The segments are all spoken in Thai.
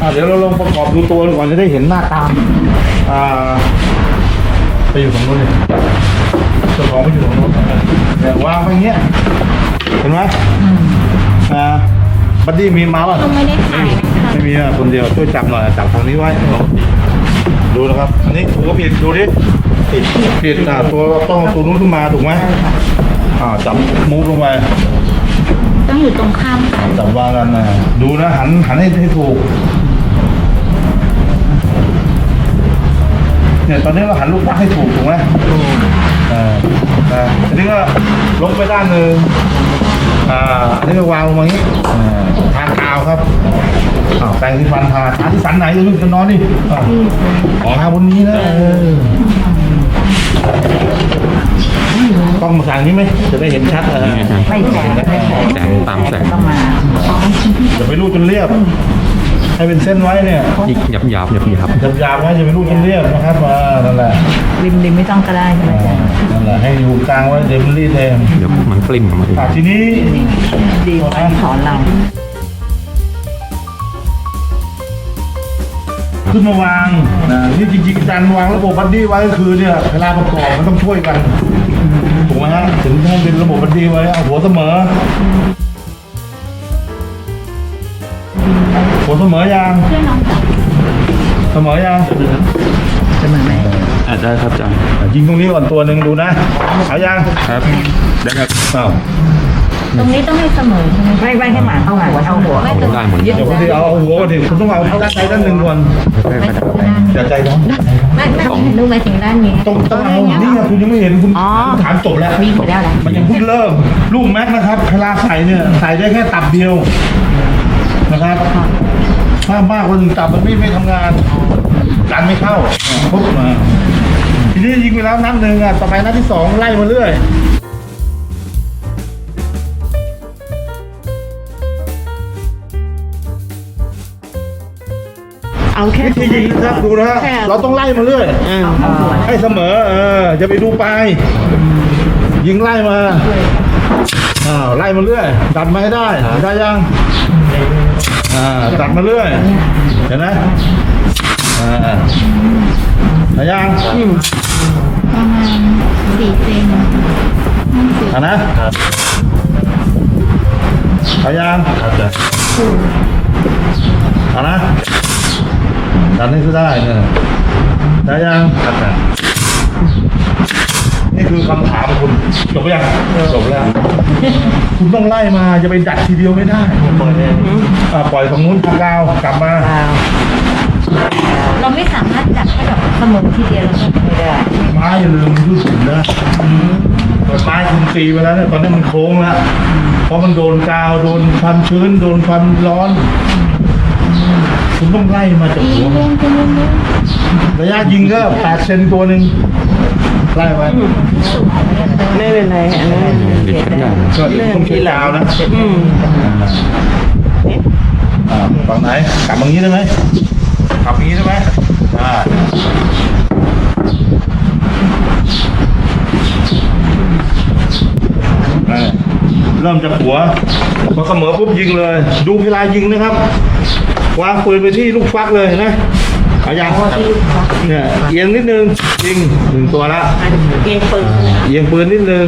อะเดี๋ยวเราลองประกอบดูตัวก่อนจะได้เห็นหน้าตามอ่าไปอยู่ตรงนู้นเลยเจ้าของไปอยู่ตรงนู้นเนี่ยวางไปอย่างเงี้ยเห็นไหมอ่าบัดดี้มีมาป่ะก็ไม่ได้ขายนะคะไม่มีอะคนเดียวช่วยจับหน่อยจับทางนี้ไว้ดูนะครับ อันนี้ถูกก็ผิดดูดิผิดผิดอะตัวต้องเอาตัวนู้นขึ้นมาถูกไหมอ่าจับมูฟลงไปต้องอยู่ตรงข้ามกันจับวางกันนะดูนะหันหันให้ให้ถูก เนี่ยตอนนี้เราหันลูกปักให้ถูกถูกไหมอ่าอ่าอันนี้ก็ลงไปด้านหนึ่งอ่าอันนี้ก็วางลงมาอย่างนี้อ่าทางกาวครับอ้าวแปรงที่ฟันทาทาที่สันไหนจะลูกจะนอนนี่อ้าวอ๋อทาบนนี้นะเออต้องมาสั่งนี้ไหมจะได้เห็นชัดเออไม่แสงไม่แสงแสงตามแสงต้องมาอย่าไปรูดจนเรียบ ให้เป็นเส้นไว้เนี่ยยิกหยับหยับหยับหยับหยาบๆไว้อย่าไปรูดจนเรียบนะครับอ่านั่นแหละริมริมไม่ต้องก็ได้ใช่ไหมอ่าจ๊ะนั่นแหละให้อยู่กลางไว้เดี๋ยวมันรีดเองเดี๋ยวมันกลิ้มออกมาเองอะทีนี้ ดีกว่าการถอนเรา ขึ้นมาวางนะที่จริงๆการวางระบบบัดดี้ไว้ก็คือเนี่ยเวลาประกอบมันต้องช่วยกันถูกไหมฮะถึงให้เป็นระบบบัดดี้ไว้เอาหัวเสมอ หัวเสมอยังเพื่อนน้องจับเสมอยังจะเหมือนไหมอ่าได้ครับอาจารย์อะยิงตรงนี้ก่อนตัวหนึ่งดูนะเอายังครับได้ครับอ้าวตรงนี้ต้องให้เสมอใช่ไหมไม่ไม่ให้หมาเข้าหัวเข้าหัวไม่ตรงได้หมดเดี๋ยวพอดีเอาเอาหัวก่อนดิคุณต้องเอาด้านใดด้านหนึ่งก่อนค่อยๆครับอย่าใจร้อนไม่ไม่ดูหมายถึงด้านนี้ต้องต้องเอานี่ไงคุณยังไม่เห็นคุณคุณถามจบแล้วมีหมดแล้วนะมันยังเพิ่งเริ่มลูกแม็กนะครับเวลาใส่เนี่ยใส่ได้แค่ตับเดียว นะครับ ถ้ามากกว่าหนึ่งตับมันไม่ไม่ทำงานการไม่เข้าอ่าปุ๊บมา ทีนี้ยิงไปแล้วนัดหนึ่งอะต่อไปนัดที่สองไล่มาเรื่อยเอาแค่วิธียิงนะครับดูนะฮะเราต้องไล่มาเรื่อยเอาหัวให้เสมอเออจะไปดูปลายยิงไล่มาอ้าวไล่มาเรื่อยดัดมาให้ได้ได้ยัง อ่าดัดมาเรื่อยเห็นไหมอ่าได้ยังประมาณสี่เซนอ่านะได้ยังอ่านะดัดนี่คือได้เนี่ยได้ยัง นี่คือคำถามคุณจบยังจบแล้ว คุณต้องไล่มาจะไปดัดทีเดียวไม่ได้ปล่อยอ่าปล่อยตรงนู้นทางกาวกลับมาเอาเราไม่สามารถจับให้แบบเสมอทีเดียวแล้วก็ไม่ได้ไม้อย่าลืมยืดสินนะเปิดไม้คุณตีไปแล้วเนี่ยตอนนี้มันโค้งแล้วเพราะมันโดนกาวโดนความชื้น โดนความร้อนคุณต้องไล่มาจากตีหัวเล่นกันเล่นระยะยิงก็แปดเซนตัวหนึ่ง ไล่ไว้ไม่เป็นไรอันนั้นเดี๋ยวชัดได้ก็ต้องใช้กาวนะอืมอ่าฝั่งไหนกลับอย่างนี้ได้ไหมกลับอย่างนี้ได้ไหมอ่าอ่าเริ่มจากหัวพอเสมอปุ๊บยิงเลย ดูเวลายิงนะครับ วางปืนไปที่ลูกฟักเลยเห็นะ เอาอย่างเนี่ยเอียงนิดนึงยิงหนึ่งตัวละเกงปืนเอียงปืนนิดนึง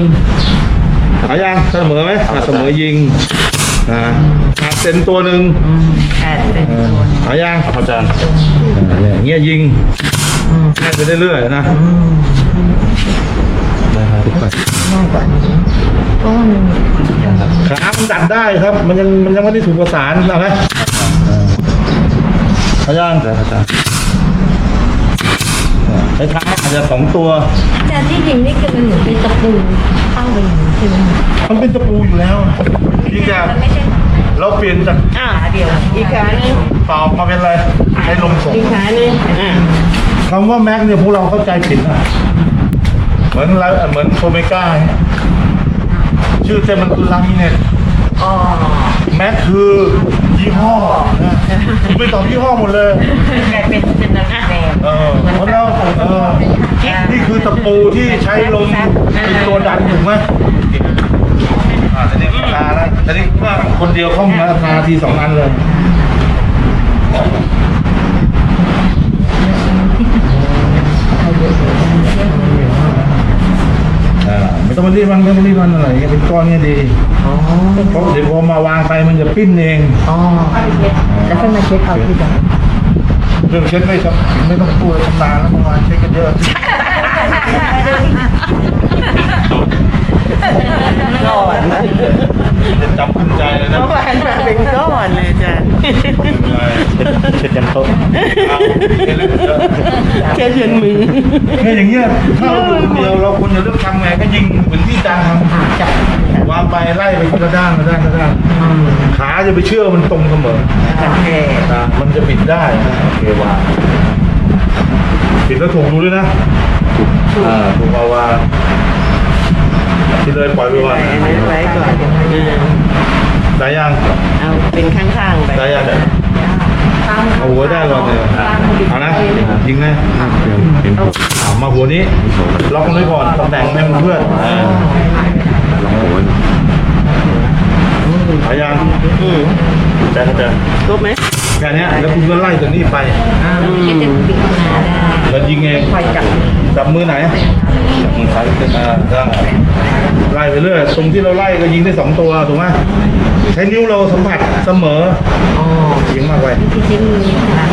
เอายังเสมอไหมอะเสมอยิงอ่าขาดเซนตัวหนึ่งแปดเป็นตัวเอายังอาจารย์เงี้ยยิงแค่ไปเรื่อยๆนะได้ครับทุกคนก็มันขามันดัดได้ครับ มันยังมันยังไม่ได้ถูกประสานเอาไหมเอายังได้ครับอาจารย์ ใช้เท้าอาจจะสองตัว แต่ที่ยิงนี่คือมันเหมือนเป็นตะปูเข้าไปอย่างนี้ใช่ไหมคะมันเป็นตะปูอยู่แล้วที่จะมันไม่ใช่เราเปลี่ยนจากอ่าเดียวอีกขาหนึงตอกมาเป็นอะไรใช้ลมส่งอีกขาหนึงอ่าคำว่าแม็กเนี่ยพวกเราเข้าใจผิดนะเหมือนไรเหมือนโฟเมก้าเนี่ยชื่อเต็มมันคือลามิเนตอ๋อแม็กคือยี่ห้อนะคุณไปตอบยี่ห้อหมดเลยกลายเป็นเป็นนางแปูที่ใช้ลมเป็นตัวดันถูกไหมอ่าแตนี่ตาแล้วแต่นี่ว่าคนเดียวเข้ามาทาทีสองอันเลยไม่ต้องมาดีบมันไม่ต้องรีบมันอะไรเงี้ยเป็นก้อนเงี้ยดีเพราะเดี๋ยวพอมาวางไปมันจะปิ้นเองอ๋อแล้วค่อยมาเช็คเอาทีหลัง เรื่องเช็ดไม่ต้องไม่ต้องกลัวชำนาญแล้วเมื่อวานเช็ดกันเยอะ ก่อนนะจะจำขึ้นใจเลยนะเมื่อวานมาเป็นก้อนเลยอาจารย์เช็ดยันโต๊ะเอาเช็ดเลยเถอะแค่เดือนมือแค่อย่างเงี้ยถ้าเราอยู่คนเดียวเราควรจะเลือกทำไงก็ยิงเหมือนที่อาจารย์ทำจับวางไปไล่ไปทีละด้านละด้านละด้านขาจะไปเชื่อมันตรงเสมอจับแก่นะมันจะปิดได้นะโอเควางปิดแล้วถูกดูด้วยนะอ่าถูกเอาวาง ที่เลยปล่อยไปไว้วางอันนี้ไว้ก่อนเออได้ยังเอาเป็นข้างๆไปได้ยังเอาหัวได้ก่อนเลยเอานะยิงนะเป็นหัวเอามาหัวนี้ล็อกมันไว้ก่อนตำแหน่งให้มันเพื่อนอ่าลองหัวเอายังอืมแต่แต่ครบไหมแค่เนี้ยแล้วคุณก็ไล่จากนี้ไปอืมจะปิดมาได้แล้วยิงเองคอยจับจับมือไหนจับมือซ้ายขึ้นมาได้ ไล่ไปเรื่อยตรงที่เราไล่ก็ยิงได้สองตัวถูกไหมใช้นิ้วเราสัมผัสเสมออ๋อยิงมากไป ที่ชิ้นมือนะ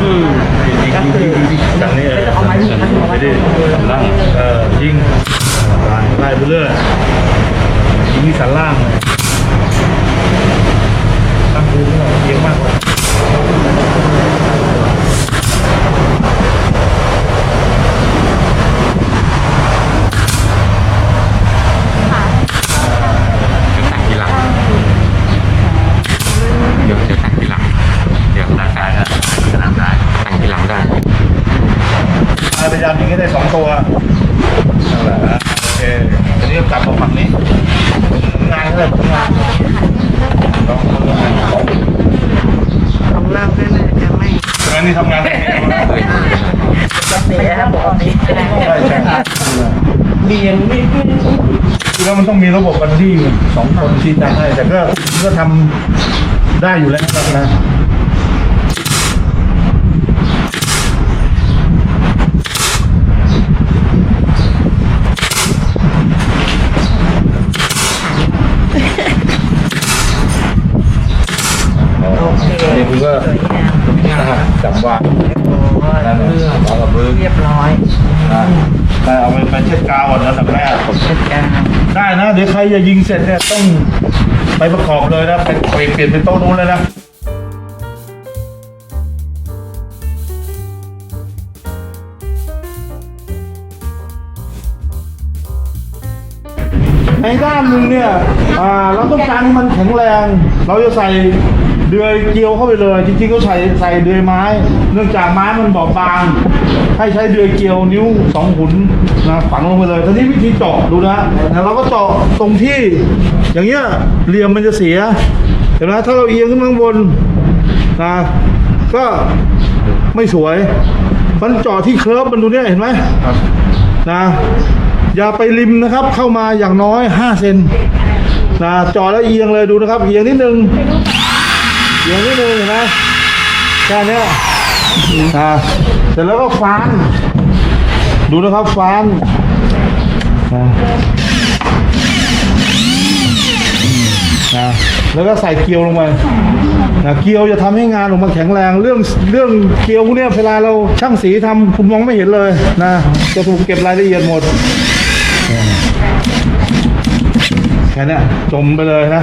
อืม ยิงยิงยิงยิงยิงจากนี้เออไปดิ ล่าง เออยิงไล่ไล่ไปเรื่อยยิงที่สันล่างเลยตั้งดูไม่หน่อยยิงมากกว่า ตั้งทีหลังเดี๋ยวจะตั้งทีหลัง เดี๋ยวร่างกายนะสนามได้ตั้งทีหลังได้ พยายามยิงให้ได้สองตัวนั่นแหละนะโอเคทีนี้ก็กลับมาฝั่งนี้งานเท่าไหร่งานลองลองงาน ของเราก็น่าจะไม่ งานนี้ ทำงานแบบนี้นะจะเสียปกติใช่ใช่เรียนไม่ขึ้นคือแล้วมันต้องมีระบบกันที่สองคนที่ทำให้แต่ก็ก็ทำได้อยู่แล้วนะ โอเค นี่คุณก็จับวาง โอ้ย นั่น เรื่อง วางกับพื้น เรียบร้อย อ่าได้เอาไปไปเช็ดกาวก่อนนะแต่แรก จัดการ ได้ นะ เดี๋ยวใครจะยิงเสร็จเนี่ยต้องไปประกอบเลยนะไปเปลี่ยนเปลี่ยนเป็นโต๊ะนู้นเลยนะในด้านหนึ่งเนี่ยเราต้องการให้มันแข็งแรง เราจะใส่ เดือยเกลียวเข้าไปเลย จริงๆก็ใส่ใส่เดือยไม้ เนื่องจากไม้มันบอบบาง ให้ใช้เดือยเกลียวนิ้วสองหุนนะฝังลงไปเลยทีนี้วิธีเจาะดูนะนะเราก็เจาะตรงที่ อย่างเงี้ยเหลี่ยมมันจะเสียเห็นไหมถ้าเราเอียงขึ้นข้างบนนะก็ไม่สวยมันเจาะที่เคิร์ฟมันดูเนี่ยเห็นไหมนะอย่าไปริมนะครับ เข้ามาอย่างน้อย5เซนนะเจาะแล้วเอียงเลยดูนะครับ เอียงนิดนึง เอียงนิดนึงเห็นไหมแค่เนี้ยนะเสร็จแล้วก็ฟานดูนะครับฟานนะแล้วก็ใส่เกลียวลงไปนะเกลียวจะทำให้งานออกมาแข็งแรงเรื่องเรื่องเกลียวพวกเนี้ยเวลาเราช่างสีทำคุณมองไม่เห็นเลยนะจะถูกเก็บรายละเอียดหมดแค่เนี้ยจมไปเลยนะ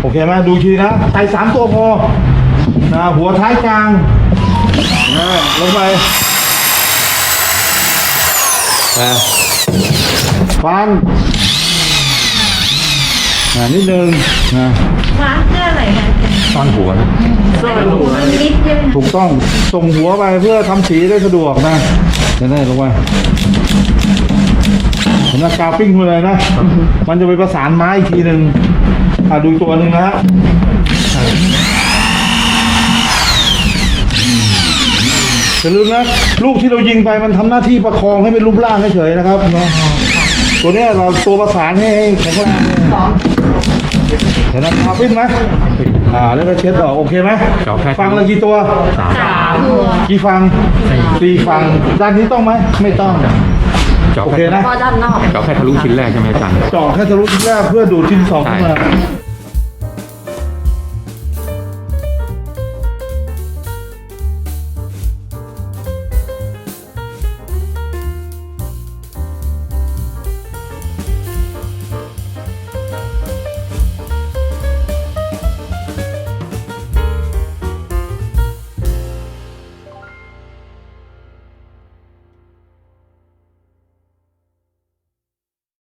โอเคไหมดูทีนะใส่สามตัวพอนะหัวท้ายกลางนะลงไปนะฟันนะนิดนึงนะว้าเพื่ออะไรนะซ่อนหัวนะซ่อนหัวมันนิดใช่ไหมถูกต้องส่งหัวไปเพื่อทำสีได้สะดวกนะจะได้ลงไปเห็นไหมกาวปิ้งไปเลยนะ มันจะไปประสานไม้อีกทีหนึ่ง อะดูอีกตัวหนึ่งนะฮะอย่าลืมนะลูกที่เรายิงไปมันทำหน้าที่ประคองให้เป็นรูปร่างเฉยๆนะครับเนาะตัวเนี้ยเราตัวประสานให้ให้แข็งแรงเห็นไหมกาวปิ้งไหมอ่าแล้วก็เช็ดออกโอเคไหมฟังละกี่ตัวสามสามตัวกี่ฟังสี่ฟังด้านนี้ต้องไหมไม่ต้อง เจาะโอเคแค่นะก็ด้านนอก เจาะแค่ทะลุชิ้นแรกใช่ไหมอาจารย์ เจาะแค่ทะลุชิ้นแรกเพื่อดูดชิ้นสองขึ้นมาใช่